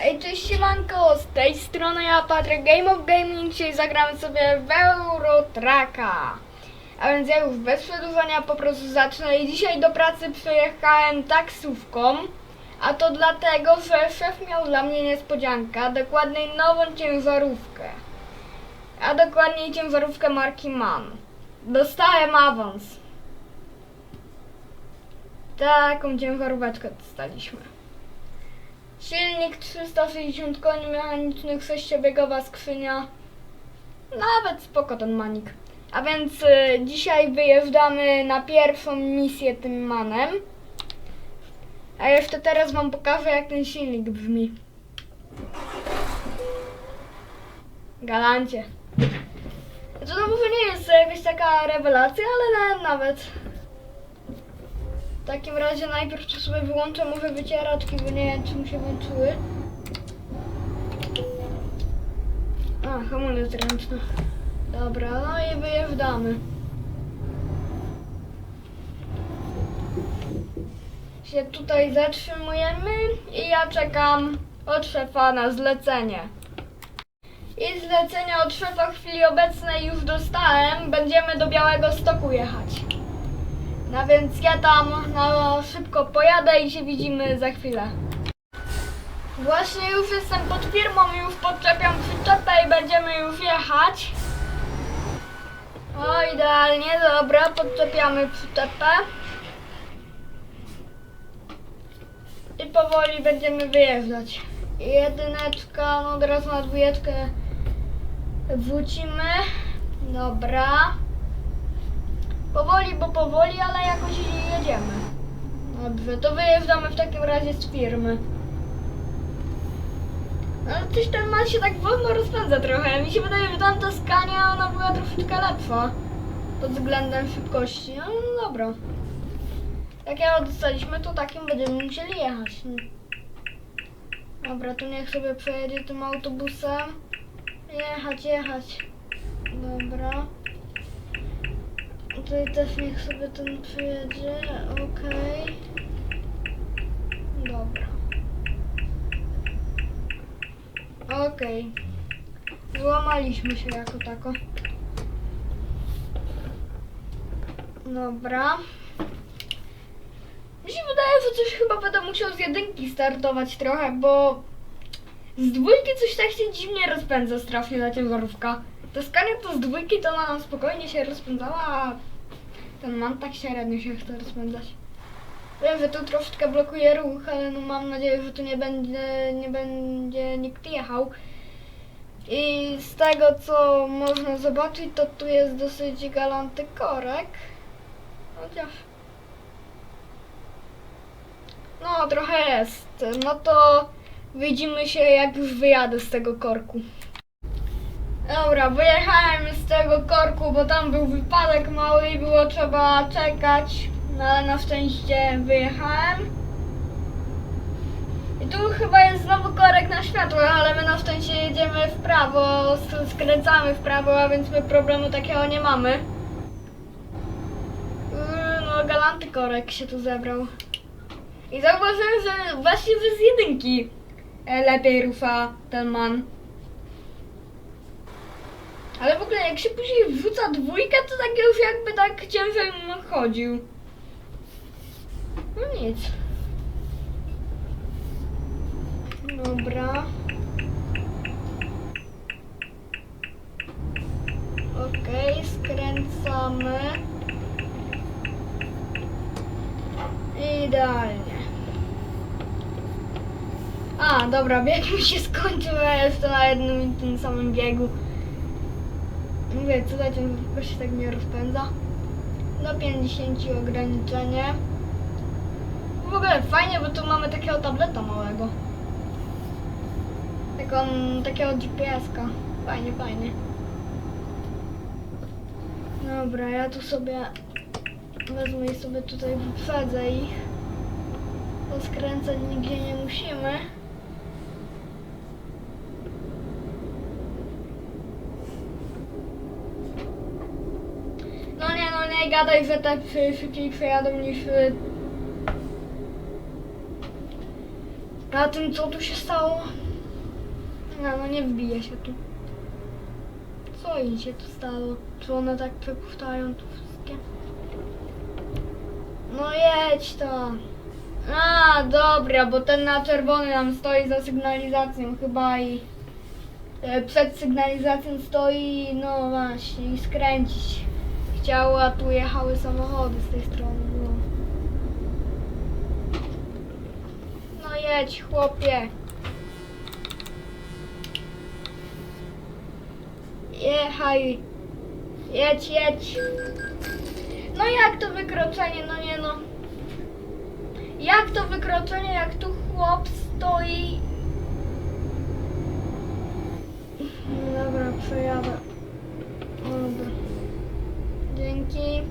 Hej, cześć siemanko, z tej strony ja Patryk Game of Gaming, dzisiaj zagramy sobie w Eurotraka. A więc ja już bez przedłużania po prostu zacznę i dzisiaj do pracy przyjechałem taksówką. A to dlatego, że szef miał dla mnie niespodziankę, dokładniej nową ciężarówkę. A dokładniej ciężarówkę marki MAN. Dostałem awans. Taką ciężaróweczkę dostaliśmy. Silnik 360 koni mechanicznych, sześciobiegowa skrzynia. Nawet spoko ten manik. A więc y, dzisiaj wyjeżdżamy na pierwszą misję tym manem. A jeszcze teraz wam pokażę jak ten silnik brzmi. Galancie. To no może nie jest jakaś taka rewelacja, ale na- nawet. Takim razie najpierw to sobie wyłączę może wycieraczki, bo nie wiem czy mu się włączyły. A, hamulec ręczny. Dobra, no i wyjeżdżamy. Się tutaj zatrzymujemy i ja czekam od szefa na zlecenie. I zlecenie od szefa w chwili obecnej już dostałem. Będziemy do Białego Stoku jechać. No więc ja tam na szybko pojadę i się widzimy za chwilę. Właśnie już jestem pod firmą, już podczepiam przyczepę i będziemy już jechać. O, idealnie, dobra, podczepiamy przyczepę. I powoli będziemy wyjeżdżać. Jedyneczka, no teraz na dwójeczkę wrócimy. Dobra. Powoli, bo powoli, ale jakoś jedziemy. Dobrze, to wyjeżdżamy w takim razie z firmy. Ale coś ten man się tak wolno rozpędza trochę. Mi się wydaje, że tamta Scania ona była troszeczkę lepsza pod względem szybkości. No, no dobra. Jak ja dostaliśmy, to takim będziemy musieli jechać. No. Dobra, tu niech sobie przejedzie tym autobusem. Jechać, jechać. Dobra. Tutaj też niech sobie ten przyjedzie. Okej. Dobra. Okej. Złamaliśmy się jako tako. Dobra. Mi się wydaje, że coś chyba będę musiał z jedynki startować trochę, bo z dwójki coś tak się dziwnie rozpędza strasznie ta ciężarówka. Ta skania to z dwójki to ona spokojnie się rozpędzała, ten man tak średnio się chce rozpędzać. Wiem, że tu troszeczkę blokuje ruch, ale no mam nadzieję, że tu nie będzie, nie będzie nikt jechał. I z tego co można zobaczyć, to tu jest dosyć galanty korek. Chociaż... No, trochę jest. No to widzimy się jak już wyjadę z tego korku. Dobra, wyjechałem z tego korku, bo tam był wypadek mały i było trzeba czekać. No ale na szczęście wyjechałem. I tu chyba jest znowu korek na światło, ale my na szczęście jedziemy w prawo, skręcamy w prawo, a więc my problemu takiego nie mamy. Yy, No, galanty korek się tu zebrał. I zauważyłem, że właśnie że z jedynki e, lepiej rufa ten man. Ale w ogóle jak się później wrzuca dwójkę, to tak już jakby tak ciężej chodził. No nic. Dobra. Okej, skręcamy. Idealnie. A, dobra, bieg mi się skończył, ja jestem na jednym i tym samym biegu. Mówię, tutaj ten tylko się tak nie rozpędza. Do 50 ograniczenie. W ogóle fajnie, bo tu mamy takiego tableta małego. Taką, takiego GPS-ka. Fajnie, fajnie. Dobra, ja tu sobie wezmę i sobie tutaj wyprzedzę ich. Bo skręcać nigdzie nie musimy. No nie, gadaj, że te przy- szybciej przejadą niż... y, A tym co tu się stało? No, no nie wbije się tu. Co im się tu stało? Czy one tak przepuszczają tu wszystkie? No jedź to. A, dobra, bo ten na czerwony nam stoi za sygnalizacją chyba i e, przed sygnalizacją stoi, no właśnie, i skręcić chciał, a tu jechały samochody z tej strony. No, no jedź, chłopie. Jechaj. Jedź, jedź. No jak to wykroczenie? No nie no. Jak to wykroczenie, jak tu chłop stoi? No dobra, przejadę. Dobra. Dzięki.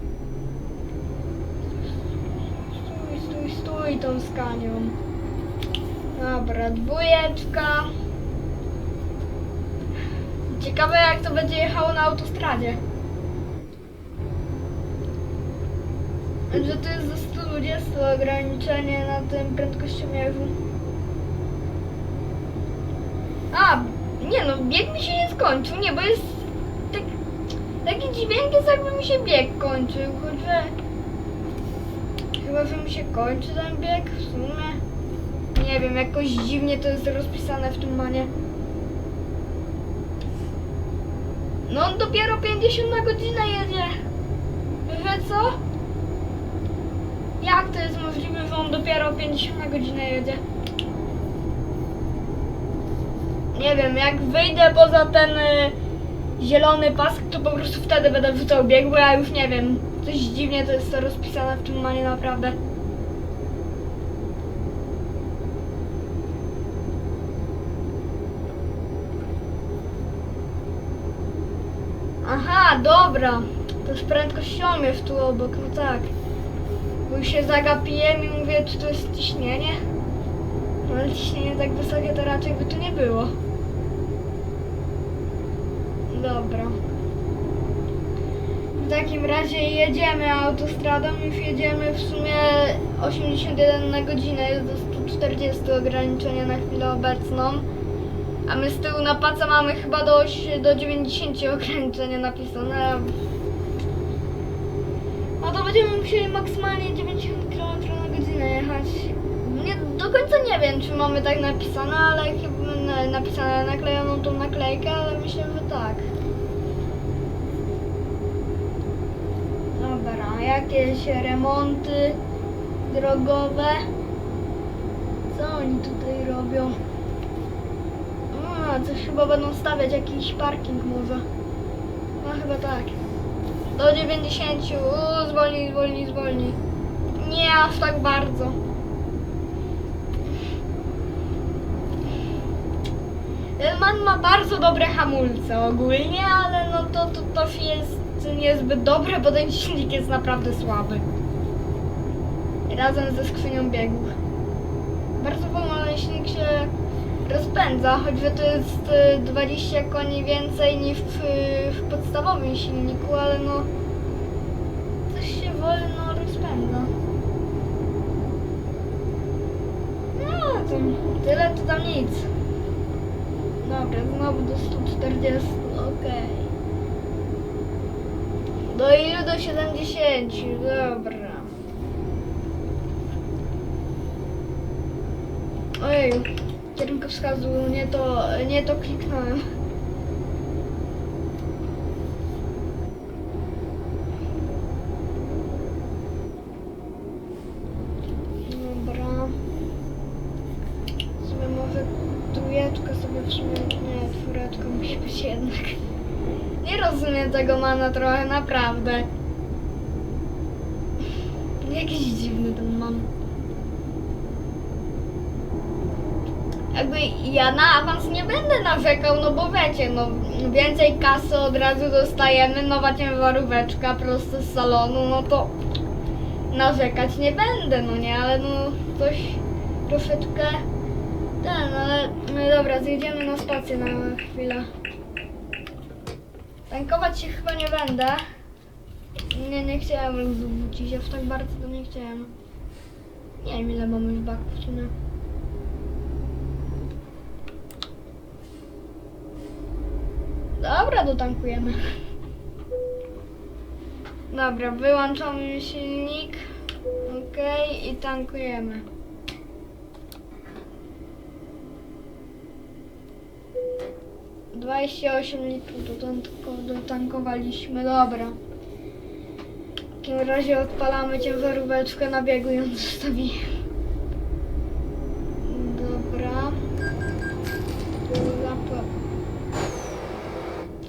Stój, stój, stój tą skanią. Dobra, dwójeczka. Ciekawe jak to będzie jechało na autostradzie. Że to jest do 120 ograniczenie na tym prędkościomierzu. A, nie no, bieg mi się nie skończył, nie, bo jest taki dźwięk jest jakby mi się bieg kończył, choć chyba, że mi się kończy ten bieg w sumie. Nie wiem, jakoś dziwnie to jest rozpisane w tym manie. No on dopiero 50 na godzinę jedzie. Że co? Jak to jest możliwe, że on dopiero 50 na godzinę jedzie? Nie wiem, jak wyjdę poza ten y, zielony pas, to po prostu wtedy będę wrzucał bieg, bo ja już nie wiem. Coś dziwnie to jest to rozpisane w tym manie naprawdę. Aha, dobra. To jest prędkościomierz tu obok, no tak. Bo już się zagapiłem i mówię, czy to jest ciśnienie? No ale ciśnienie tak wysokie to raczej by tu nie było. Dobra. W takim razie jedziemy autostradą, już jedziemy w sumie 81 na godzinę, jest do 140 ograniczenia na chwilę obecną. A my z tyłu na paca mamy chyba do, do 90 ograniczenia napisane. No to będziemy musieli maksymalnie 90 km na godzinę jechać. Nie, do końca nie wiem, czy mamy tak napisane, ale chyba na- napisane naklejoną tą naklejkę, ale myślę, że tak. Dobra, jakieś remonty drogowe. Co oni tutaj robią? A, coś chyba będą stawiać jakiś parking może. No chyba tak. Do 90. Uuu, zwolnij, zwolnij, zwolnij. Nie aż tak bardzo. Ten man ma bardzo dobre hamulce ogólnie, ale no to, to, to jest niezbyt dobre, bo ten silnik jest naprawdę słaby. Razem ze skrzynią biegów. Bardzo wolno silnik się rozpędza, choćby to jest y, 20 koni więcej niż w, w podstawowym silniku, ale no coś się wolno rozpędza. No, to tyle to tam nic. Dobra, znowu do 140, okej. Do ilu? Do 70, dobra. Ojej, kierunkowskazu, nie to, nie to kliknąłem. Dobra. Sobie może trójeczkę sobie w sumie, nie, czwóreczka musi być jednak. Nie rozumiem tego mana trochę, naprawdę. Jakiś dziwny ten man. jakby ja na awans nie będę narzekał, no bo wiecie, no więcej kasy od razu dostajemy, nowa ciężaróweczka prosto z salonu, no to narzekać nie będę, no nie, ale no coś troszeczkę ten, ale no dobra, zjedziemy na stację na chwilę. Tankować się chyba nie będę. Nie, nie chciałem rozwrócić, aż tak bardzo to nie chciałem. Nie wiem ile mamy w baku w sumie. dotankujemy. Dobra, wyłączamy silnik. Okej, i tankujemy. Dwadzieścia osiem litrów dotanko- dotankowaliśmy, dobra. W takim razie odpalamy ciężaróweczkę na biegu i ją zostawi. Dobra.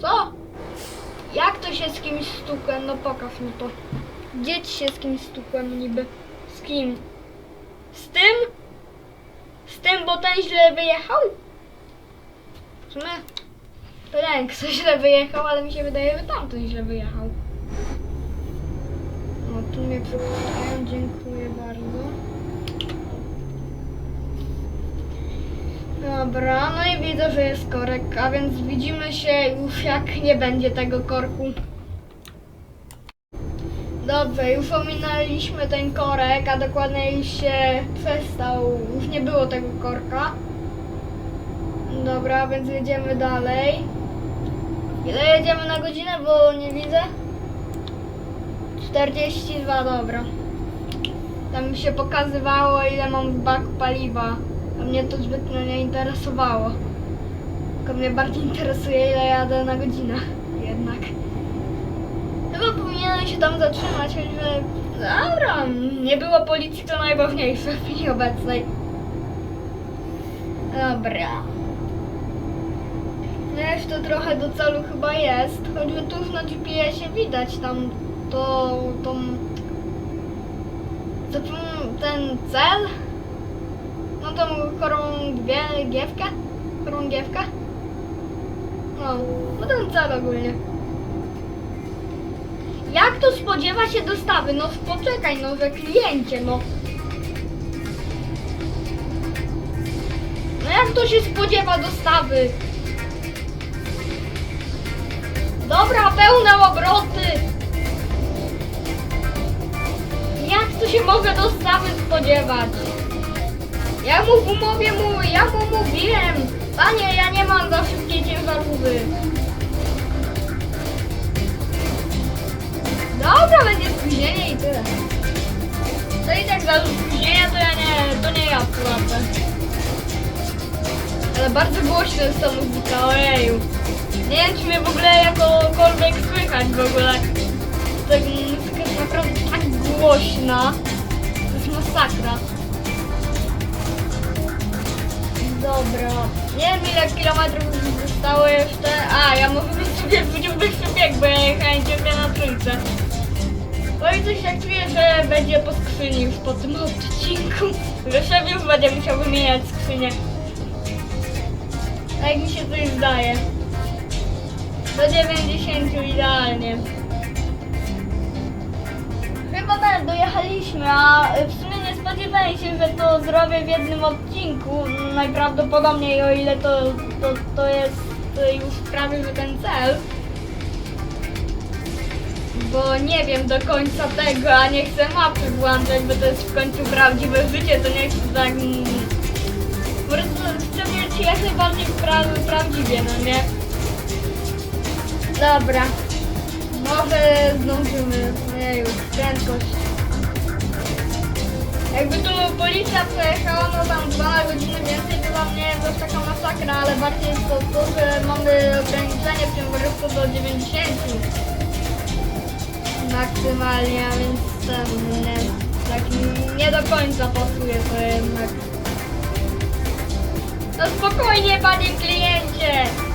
Co? Jak to się z kimś stukłem? No pokaż mi to. Gdzie ci się z kimś stukłem niby? Z kim? Z tym? Z tym, bo ten źle wyjechał? W wiem, kto źle wyjechał, ale mi się wydaje, że tamten źle wyjechał. O, tu mnie przepuszczają, dziękuję bardzo. Dobra, no i widzę, że jest korek, a więc widzimy się już jak nie będzie tego korku. Dobrze, już ominęliśmy ten korek, a dokładnie się przestał, już nie było tego korka. Dobra, więc jedziemy dalej. Ile jedziemy na godzinę, bo nie widzę? 42, dobra. Tam mi się pokazywało, ile mam w baku paliwa. A mnie to zbytnio nie interesowało. Tylko mnie bardziej interesuje, ile jadę na godzinę. Jednak. Chyba powinienem się tam zatrzymać, że... Dobra, nie było policji, to najważniejsze w chwili obecnej. Dobra. No jeszcze trochę do celu chyba jest, choćby tu już na GPS-ie widać tam to, tą... to ten cel, no tą chorągiewkę, chorągiewkę, no, no ten cel ogólnie. Jak to spodziewa się dostawy? No poczekaj, no że kliencie, no. No jak to się spodziewa dostawy? Dobra, pełne obroty. Jak to się mogę dostawy spodziewać? Ja mu w umowie mu, ja mu mówiłem. Panie, ja nie mam za szybkiej ciężarówki. Dobra, będzie spóźnienie i tyle. To i tak za spóźnienie to ja nie, to nie ja płacę. Ale bardzo głośno jest ta muzyka, ojeju. Nie wiem, czy mnie w ogóle jakokolwiek słychać w ogóle. Ta muzyka jest naprawdę tak głośna. To jest masakra. Dobra. Nie wiem ile kilometrów zostało jeszcze. A, ja mogę sobie wrócić bieg, bo ja jechałem ciągle na trójce. No i coś jak czuję, że będzie po skrzyni już po tym odcinku. Że szef już będzie musiał wymieniać skrzynię. Tak mi się coś zdaje. Do 90 idealnie. Chyba tak, dojechaliśmy, a w sumie nie spodziewałem się, że to zrobię w jednym odcinku. Najprawdopodobniej, o ile to, to, to jest już prawie że ten cel. Bo nie wiem do końca tego, a nie chcę mapy włączać, bo to jest w końcu prawdziwe życie, to nie chcę tak... mm, Po prostu chcę mieć jak najbardziej pra prawdziwie, no nie? Dobra. Może zdążymy. Nie już, prędkość. Jakby tu policja przejechała, no tam dwa na godzinę więcej, to dla mnie jest to taka masakra, ale bardziej jest to to, że mamy ograniczenie w tym rynku do 90 maksymalnie, a więc ten, nie, tak nie do końca pasuje to jednak. No spokojnie, panie kliencie!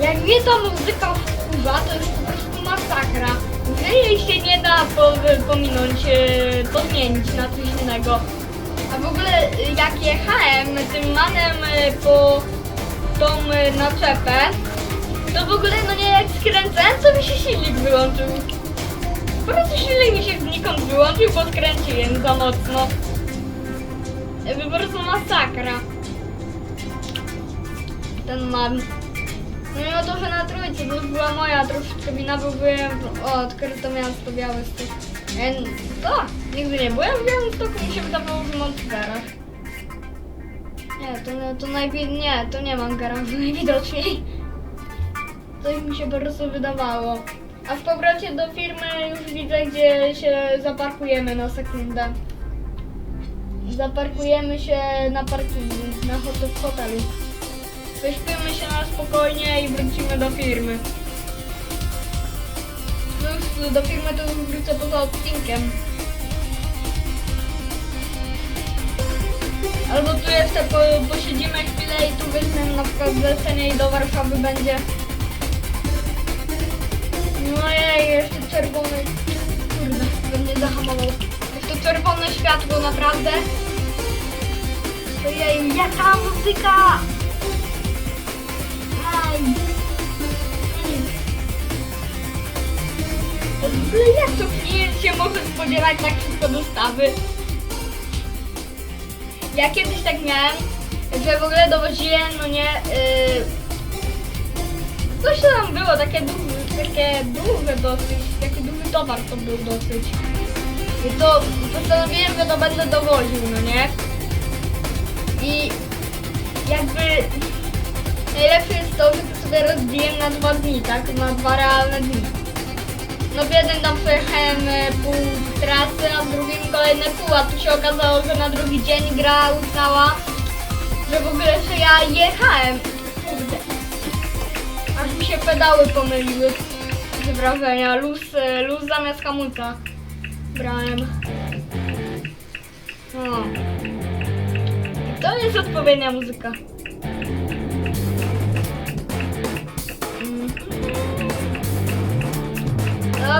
Jak mnie ta muzyka wkurza, to jest po prostu masakra. Że jej się nie da po, pominąć, e, podmienić na coś innego. A w ogóle e, jak jechałem tym manem e, po tą naczepę, to w ogóle no nie jak skręcałem, to mi się silnik wyłączył. Po prostu silnik mi się znikąd wyłączył, bo skręciłem za mocno. Po prostu masakra. Ten man. No mimo to, że na trójce, to była moja troszeczkę wina, bo byłem o, odkryto miasto Białystok. E, co? Nigdy nie byłem w Białymstoku, mi się wydawało, że mam w garach. Nie, to, to najwi- nie, to nie mam garażu najwidoczniej. Coś mi się po prostu wydawało. A w powrocie do firmy już widzę, gdzie się zaparkujemy na sekundę. Zaparkujemy się na parkingu, na hotelu. Wyśpimy się na spokojnie i wrócimy do firmy. No już do firmy to już wrócę poza odcinkiem. Albo tu jeszcze po, posiedzimy chwilę i tu weźmiemy na przykład zlecenie i do Warszawy będzie. No jej, jeszcze czerwony. Kurde, bym nie zahamował. Jeszcze czerwone światło, naprawdę. Ojej, jaka muzyka! W ogóle jak to klient się może spodziewać tak szybko dostawy? Ja kiedyś tak miałem, że w ogóle dowoziłem, no nie, yy, coś tam było, takie duże, takie duże dosyć, taki duży towar to był dosyć. I to postanowiłem, że to będę dowoził, no nie? I jakby najlepsze jest to, że to sobie rozbiłem na dwa dni, tak? Na dwa realne dni. No w jeden tam przejechałem e, pół trasy, a w drugim kolejne pół, a tu się okazało, że na drugi dzień gra uznała, że w ogóle, że ja jechałem. Kurde. Aż mi się pedały pomyliły z wrażenia. Luz, e, luz zamiast hamulca brałem. No. To jest odpowiednia muzyka.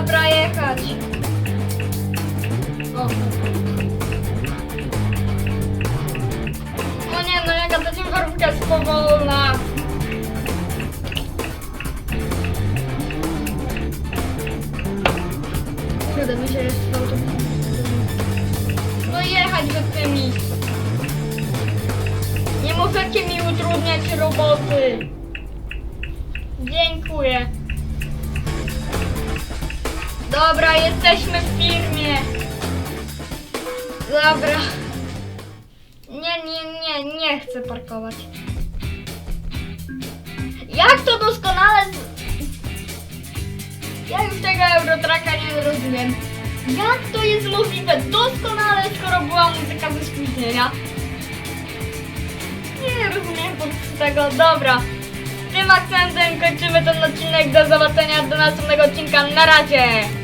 Dobra, jechać. O. O nie, no jaka ta ciężarówka jest powolna. Kurde, mi się jeszcze w autobusie. No jechać wy tymi. Nie możecie mi utrudniać roboty. Dziękuję. Dobra, jesteśmy w firmie. Dobra. Nie, nie, nie, nie chcę parkować. Jak to doskonale... Ja już tego Eurotraka nie rozumiem. Jak to jest możliwe doskonale, skoro była muzyka ze spóźnienia? Nie rozumiem po prostu tego. Dobra. Tym akcentem kończymy ten odcinek. Do zobaczenia do następnego odcinka. Na razie!